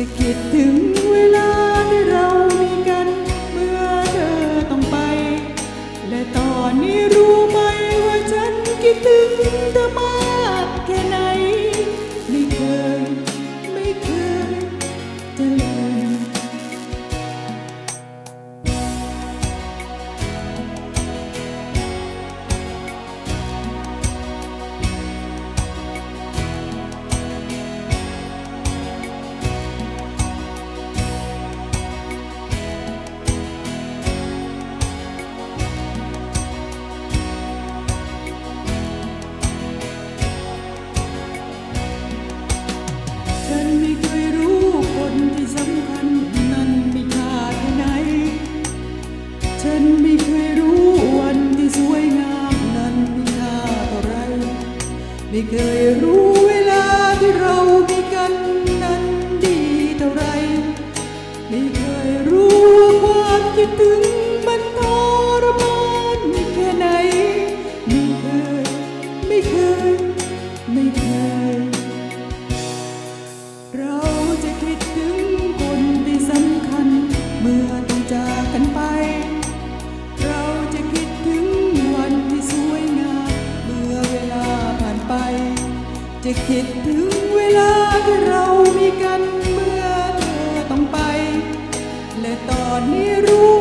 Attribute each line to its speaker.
Speaker 1: จะคิดถึงเวลาที่เรามีกัน เมื่อเธอต้องไป และตอนนี้รู้ไหมว่าฉันคิดถึงเธอมา เคยรู้ะคิดถึงเวลาที่เรามีกันเมื่อเธอต้องไป และตอนนี้รู้